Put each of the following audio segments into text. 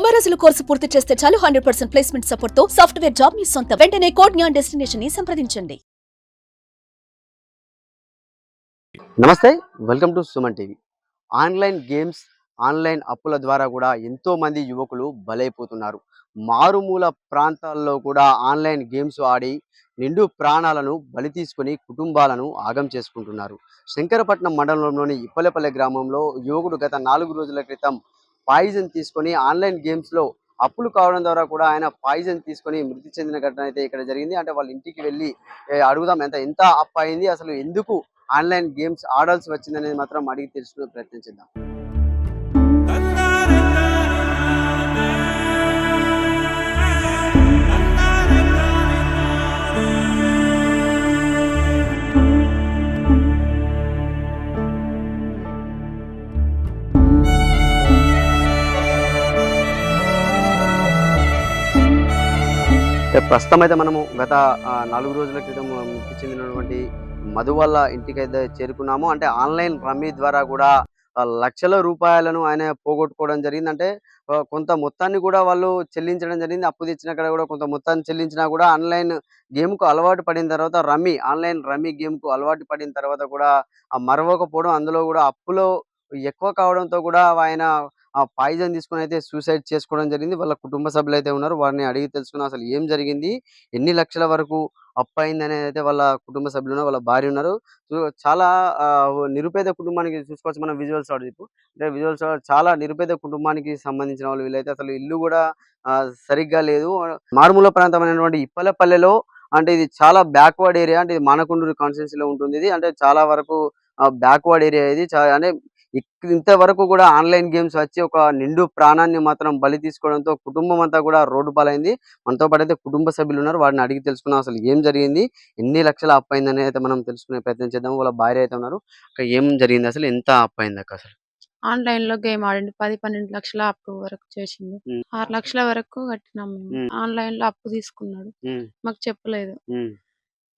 సమరసులు course పూర్తి చేస్తే చాలు హండ్రెడ్ పర్సెంట్ ప్లేస్మెంట్ సపోర్ట్తో సాఫ్ట్వేర్ జాబ్ మీ సొంత. వెంటనే కోడ్ జ్ఞాన్ డెస్టినేషన్ని సంప్రదించండి. నమస్తే welcome to Suman TV. Online games online అప్పుల ద్వారా కూడా ఎంతో మంది యువకులు బలైపోతున్నారు. మారుమూల ప్రాంతాల్లో కూడా ఆన్లైన్ గేమ్స్ ఆడి నిండు ప్రాణాలను బలి తీసుకొని కుటుంబాలను ఆగం చేసుకుంటున్నారు. శంకరపట్నం మండలంలోని ఇప్పలపల్లె గ్రామంలో యువకుడు గత నాలుగు రోజుల క్రితం పాయిజన్ తీసుకొని ఆన్లైన్ గేమ్స్లో అప్పులు కావడం ద్వారా కూడా ఆయన పాయిజన్ తీసుకొని మృతి చెందిన ఘటన అయితే ఇక్కడ జరిగింది. అంటే వాళ్ళ ఇంటికి వెళ్ళి అడుగుదాం ఎంత ఎంత అప్ అయింది అసలు ఎందుకు ఆన్లైన్ గేమ్స్ ఆడాల్సి వచ్చిందనేది మాత్రం అడిగి తెలుసుకునే ప్రయత్నం చేద్దాం. ప్రస్తుతం అయితే మనము గత నాలుగు రోజుల క్రితం మృతి చెందినటువంటి మధు ఇంటికి ఇంటికైతే చేరుకున్నాము. అంటే ఆన్లైన్ రమ్మీ ద్వారా కూడా లక్షల రూపాయలను ఆయన పోగొట్టుకోవడం జరిగింది అంటే కొంత మొత్తాన్ని కూడా వాళ్ళు చెల్లించడం జరిగింది. అప్పు తెచ్చిన కాడ కూడా కొంత మొత్తాన్ని చెల్లించినా కూడా ఆన్లైన్ గేమ్కు అలవాటు పడిన తర్వాత రమ్మీ ఆన్లైన్ రమ్మీ గేమ్కు అలవాటు పడిన తర్వాత కూడా మరవకపోవడం అందులో కూడా అప్పులో ఎక్కువ కావడంతో కూడా ఆయన ఆ పాయిజన్ తీసుకొని అయితే సూసైడ్ చేసుకోవడం జరిగింది. వాళ్ళ కుటుంబ సభ్యులు అయితే ఉన్నారు. వారిని అడిగి తెలుసుకున్న అసలు ఏం జరిగింది? ఎన్ని లక్షల వరకు అప్పు అయింది అనేది అయితే వాళ్ళ కుటుంబ సభ్యులు ఉన్నారు. వాళ్ళ భార్య ఉన్నారు. చాలా నిరుపేద కుటుంబానికి చూసుకోవచ్చు మనం విజువల్స్ చెప్పు. అంటే విజువల్స్ చాలా నిరుపేద కుటుంబానికి సంబంధించిన వాళ్ళు వీళ్ళైతే అసలు ఇల్లు కూడా సరిగ్గా లేదు. మారుమూల ప్రాంతమైనటువంటి ఇప్పలపల్లెలో అంటే ఇది చాలా బ్యాక్వర్డ్ ఏరియా అంటే ఇది మానకొండూరు కాన్స్టిట్యూన్సీలో ఉంటుంది. ఇది అంటే చాలా వరకు బ్యాక్వర్డ్ ఏరియా ఇది. చా- అంటే ఇంతవరకు కూడా ఆన్లైన్ గేమ్స్ వచ్చి ఒక నిండు ప్రాణాన్ని మాత్రం బలి తీసుకోవడంతో కుటుంబం అంతా కూడా రోడ్డు పాలైంది. మనతో పాటు అయితే కుటుంబ సభ్యులు ఉన్నారు వారిని అడిగి తెలుసుకున్నాం అసలు ఏం జరిగింది ఎన్ని లక్షల అప్పు అయిందని అయితే మనం తెలుసుకునే ప్రయత్నం చేద్దాం. వాళ్ళ భార్య అయితే ఉన్నారు. ఏం జరిగింది అసలు? ఎంత అప్పు అయింది అక్క అసలు? ఆన్లైన్లో గేమ్ ఆడిండు పది పన్నెండు లక్షల అప్పు వరకు ఉమ్. ఆరు లక్షల వరకు కట్టినాం. ఆన్లైన్లో అప్పు తీసుకున్నాడు. మాకు చెప్పలేదు.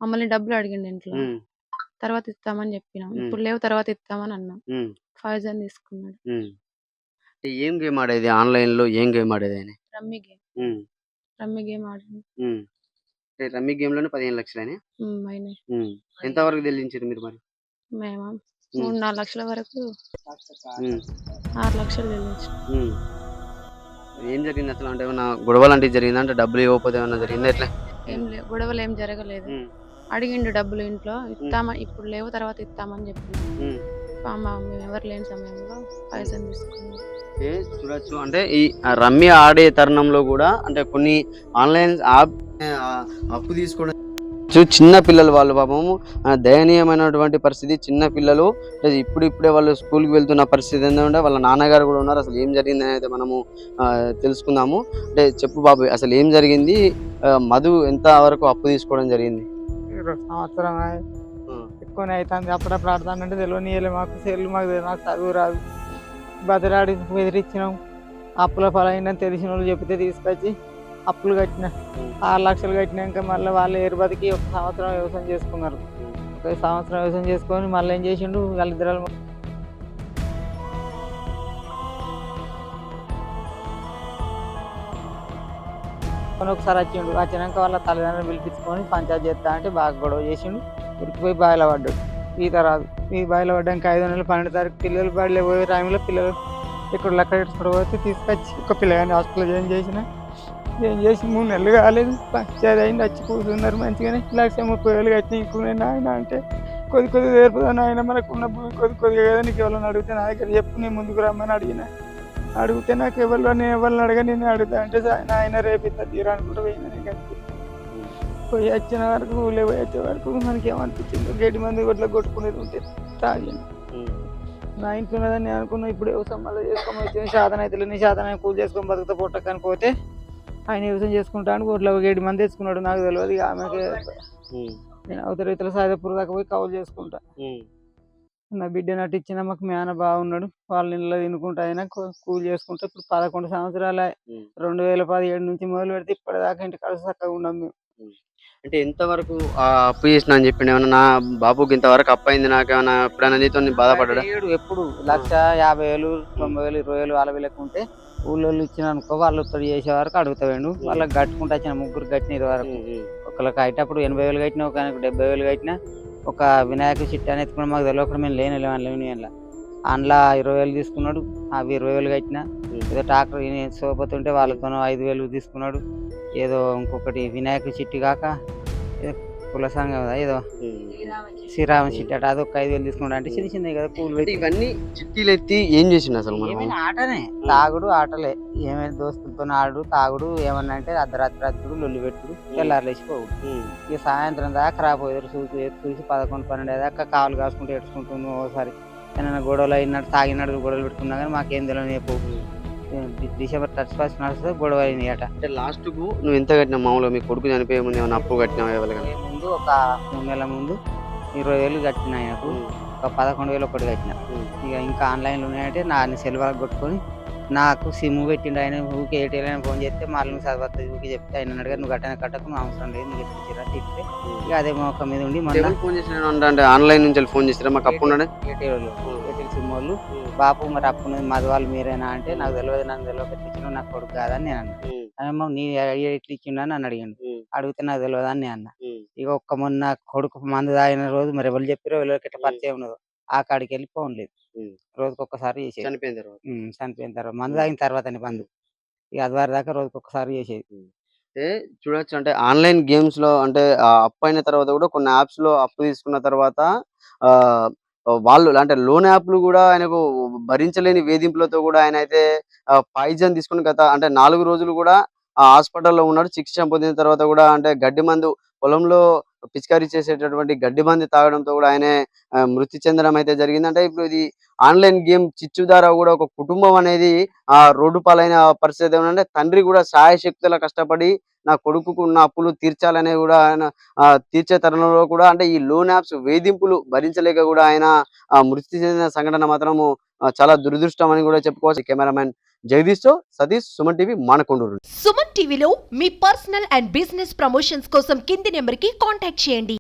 మమ్మల్ని డబ్బులు అడిగిండు ఇంట్లో. తర్వాత ఇస్తామని చెప్పినాం. ఇప్పుడు లేవు తర్వాత ఇస్తామని అన్నాం. ఫైజన్ తీసుకున్నాడు. అంటే ఏం గేమ్ ఆడేది? ఆన్లైన్లో ఏం గేమ్ ఆడేది ఆయన? Rummy game. Rummy game. అంటే రమ్మీ గేమ్లోనే పదిహేను లక్షలని ఎంత వరకు చెల్లించారు మీరు మరి? మేము? మూడు నాలుగు లక్షల వరకు ఆరు లక్షలు ఉమ్. ఏం జరిగింది అసలు? అంటే ఏమన్నా గొడవ లాంటివి జరిగిందా? అంటే డబ్బులు ఇవ్వకపోతే ఏమన్నా జరిగిందా? ఎట్లా? ఏం లేవు గొడవలు ఏం జరగలేదు అడిగిండు డబ్బులు ఇంట్లో ఇస్తామని ఇప్పుడు లేవు తర్వాత ఇస్తామని చెప్పినాం. ఉమ్. పాపం మేము ఎవరు లేని సమయంలో ఫైజన్ తీసుకున్నాం. ఏ చూడొచ్చు. అంటే ఈ రమ్మి ఆడే తరుణంలో కూడా అంటే కొన్ని ఆన్లైన్ యాప్ అప్పు తీసుకోవడం చిన్న పిల్లలు వాళ్ళు పాపము దయనీయమైనటువంటి పరిస్థితి. చిన్న పిల్లలు ఇప్పుడు ఇప్పుడే వాళ్ళు స్కూల్కి వెళ్తున్న పరిస్థితి ఏంటంటే వాళ్ళ నాన్నగారు కూడా ఉన్నారు. అసలు ఏం జరిగింది అనేది మనము తెలుసుకుందాము. అంటే చెప్పు బాబు అసలు ఏం జరిగింది? మధు ఎంత వరకు అప్పు తీసుకోవడం జరిగింది? సంవత్సరం ఎక్కువనే అవుతుంది అప్పుడప్పుడు ఆడుతానంటే తెలియని మాకు సెల్లు మాకు నాకు చదువు రాదు. బదిలాడి బెదిరించినాం అప్పుల ఫలైందని తెలిసిన వాళ్ళు చెప్తే తీసుకొచ్చి అప్పులు కట్టిన. ఆరు లక్షలు కట్టినాక మళ్ళీ వాళ్ళు ఏరు బతికి ఒక సంవత్సరం వ్యవసాయం చేసుకున్నారు. ఒక సంవత్సరం వ్యవసాయం చేసుకొని మళ్ళీ ఏం చేసిండు? వాళ్ళిద్దరు ఒకసారి వచ్చిండు. వచ్చినాక వాళ్ళ తల్లిదండ్రులు పిలిపించుకొని పంచాయతీ చేస్తా అంటే బాగా గొడవ చేసిండు. ఉరికిపోయి బాయిల పడ్డాడు. ఈత రాదు. ఈ బాయిల పడ్డానికి ఐదు వందల పన్నెండు తారీఖు పిల్లలు బడిలో పోయే టైంలో పిల్లలు ఇక్కడ లెక్క ఎట్టుకుని పోతే తీసుకొచ్చి ఒక పిల్లగాని హాస్పిటల్ జాయిన్ చేసిన. ఏం చేసి మూడు నెలలు కాలేదు. పంచాయతీ అయింది. వచ్చి కూర్చున్నారు మంచిగానే. లక్ష ముప్పై వేలు కట్టి ఇంకునే నాయన అంటే కొద్ది కొద్ది నేర్పుదా నాయన. మనకున్న భూమి కొద్ది కొద్దిగా కదా నీకు ఎవరైనా అడిగితే నా దగ్గర చెప్పు నేను ముందుకు రమ్మని అడిగినా. అడిగితే నాకు ఎవరు నేను ఎవరిని అడగా నేను అడుగుతా అంటే ఆయన రేపు ఇస్తా తీరా అనుకుంటూ పోయినా పోయి వచ్చిన వరకు ఊళ్ళో పోయి వచ్చే వరకు మనకి ఏమనిపించింది గడ్డి మంది కొట్ల కొట్టుకునేది ఉంటే ఉమ్, నా ఇంట్లో ఉన్నదని నేను అనుకున్నా ఇప్పుడు వ్యవసాయం మళ్ళీ వచ్చింది శాతం అయితే నీ శాతం కూలి చేసుకొని బతుకుతా పొట్టకని పోతే ఆయన వ్యవసాయం చేసుకుంటాను కోట్ల గేడి మంది తెచ్చుకున్నాడు. నాకు తెలియదు ఇక ఆమెకి. నేను అవతల రైతుల సాయపూర్ దాకా పోయి కౌలు చేసుకుంటా. నా బిడ్డ నటు ఇచ్చిన మాకు మేన బాగున్నాడు. వాళ్ళ ఇళ్ళలో తినుకుంటా అయినా కూలి చేసుకుంటా ఇప్పుడు పదకొండు సంవత్సరాల. రెండు వేల పదిహేడు నుంచి మొదలు పెడితే ఇప్పటిదాకా ఇంటి కాడ చక్కగా ఉన్నాం మేము. అంటే ఎంతవరకు ఆ అప్పు చేసిన అని చెప్పిండు. ఏమన్నా నా బాబుకి ఇంతవరకు అప్పు అయింది నాకేమన్నా ఎప్పుడైనా నీతో బాధపడ్డా? ఎప్పుడు? లక్ష యాభై వేలు తొంభై వేలు ఇరవై వేలు అలవి లెక్క ఉంటే ఊళ్ళో ఇచ్చిన అనుకో వాళ్ళు ఒత్తిడి చేసే వరకు అడుగుతావేండు వాళ్ళకి కట్టుకుంటూ వచ్చిన ముగ్గురు కట్టిన వరకు ఒకళ్ళకి అయ్యేటప్పుడు ఎనభై వేలు కట్టినా ఒక డెబ్బై వేలు కట్టినా ఒక వినాయక చిట్టి అనేది ఎత్తుకుని మాకు తెలియకుండా మేము లేని లేని అందులో అందులో ఇరవై వేలు తీసుకున్నాడు. అవి ఇరవై వేలు కట్టినా. ఏదో ట్రాక్టర్ సోపోతుంటే వాళ్ళతో ఐదు వేలు తీసుకున్నాడు. ఏదో ఇంకొకటి వినాయక చిట్టి కాక ఏదో కుల సంఘం కదా ఏదో? శ్రీరామ చిట్టి అట అదొక ఐదు వేలు తీసుకున్నాడు అంటే చిన్న చిన్నవి కదా పెట్టి. ఇవన్నీ చిట్టీలు ఎత్తి ఏం చేసిండు అసలు మనం ఏమైనా ఆటనే తాగుడు ఆటలే. ఏమైనా దోస్తులతో ఆడు తాగుడు ఏమన్నా అంటే అర్ధరాత్రి రాత్రుడు లొల్లి పెట్టుడు తెల్లారు లేచిపోవు ఉమ్. ఇక సాయంత్రం దాకా రాపోయారు చూసి చూసి పదకొండు పన్నెండు దాకా కావాలి కాసుకుంటూ ఏడ్చుకుంటుంది ఓసారి. ఏమైనా గొడవలు అయినట్టు తాగినట్టు గొడవలు పెట్టుకున్నా కానీ మాకేం తెలియదు చెప్పు. డిసెంబర్ థర్టీ ఫస్ట్ నడుస్తుంది గొడవ అయినాయి అట అంటే లాస్ట్కు నువ్వు ఎంత కట్టినా మామూలుగా మీ కొడుకు చనిపోయే ముందు ఏమైనా అప్పు కట్టినావా ఎవరికైనా ముందు ఒక మూడు నెలల ముందు ఇరవై వేలు కట్టిన ఆయనకు. ఒక పదకొండు వేలు ఒకటి కట్టిన. ఇక ఇంకా ఆన్లైన్లో ఉన్నాయంటే నా సెల్వర్ కొట్టుకొని నాకు సిమ్ పెట్టిండు ఆయన ఊకే ఏటీఎల్ ఫోన్ చేస్తే మళ్ళీ చదవద్దు ఊకే చెప్తే ఆయన అడిగారు నువ్వు కట్టిన కట్టకు నువ్వు అవసరం లేదు నీకు ఎత్తిచ్చిరా తిట్టే ఇక అదే మొక్క మీద ఉండి ఎవరు ఫోన్ చేసిన అంటే ఆన్లైన్ నుంచి ఫోన్ చేసిరా మాకు అప్పు ఏటీఎల్ ఏటీఎల్ సిమ్ వాళ్ళు. బాపు మరి అప్పు మాది వాళ్ళు మీరేనా? అంటే నాకు తెలియదు నాకు తెలియక తెచ్చిన నాకు కొడుకు కాదని నేను అన్నా. అమ్మ నీ ఎట్లా ఇచ్చిండు? అని అడిగాను అడిగితే నాకు తెలియదు అని నేను అన్నా. ఇక ఒక్క మొన్న కొడుకు మందు తాగిన రోజు మరి ఎవరు చెప్పారో ఎవరికి పరిచయం ఉన్నదో. ఆ కాడికి వెళ్ళి ఫోన్ లేదు ఉమ్. రోజుకి ఒక్కసారి చేసేది. చనిపోయిన తర్వాత. చనిపోయిన తర్వాత మందు తాగిన తర్వాత బంధు ఇక అది వారి దాకా రోజుకి ఒక్కసారి చేసేది అంటే చూడొచ్చు. అంటే ఆన్లైన్ గేమ్స్లో అంటే ఆ అప్పు అయిన తర్వాత కూడా కొన్ని యాప్స్లో అప్పు తీసుకున్న తర్వాత ఆ వాళ్ళు అంటే లోన్ యాప్లు కూడా ఆయనకు భరించలేని వేధింపులతో కూడా ఆయన అయితే పాయిజన్ తీసుకుని గత అంటే నాలుగు రోజులు కూడా ఆ హాస్పిటల్లో ఉన్నాడు. చికిత్స పొందిన తర్వాత కూడా అంటే గడ్డి మందు పొలంలో పిచికారీ చేసేటటువంటి గడ్డి మంది తాగడంతో కూడా ఆయనే మృతి చెందడం అయితే జరిగింది. అంటే ఇప్పుడు ఇది ఆన్లైన్ గేమ్ చిచ్చు ద్వారా కూడా ఒక కుటుంబం అనేది ఆ రోడ్డు పాలైన పరిస్థితి ఏమంటే తండ్రి కూడా సాయశక్తుల కష్టపడి నా కొడుకుకు ఉన్న అప్పులు తీర్చాలనే కూడా ఆయన ఆ, తీర్చే తరుణంలో కూడా అంటే ఈ లోన్ యాప్స్ వేధింపులు భరించలేక కూడా ఆయన ఆ, మృతి చెందిన సంఘటన మాత్రము చాలా దురదృష్టం అని కూడా చెప్పుకోవచ్చు కెమెరామెన్ జగదీష్ సతీష్ సుమన్ టీవీ మానకొండూరు. సుమన్ టీవీలో మీ పర్సనల్ అండ్ బిజినెస్ ప్రమోషన్స్ కోసం కింది నెంబర్కి కాంటాక్ట్ చేయండి.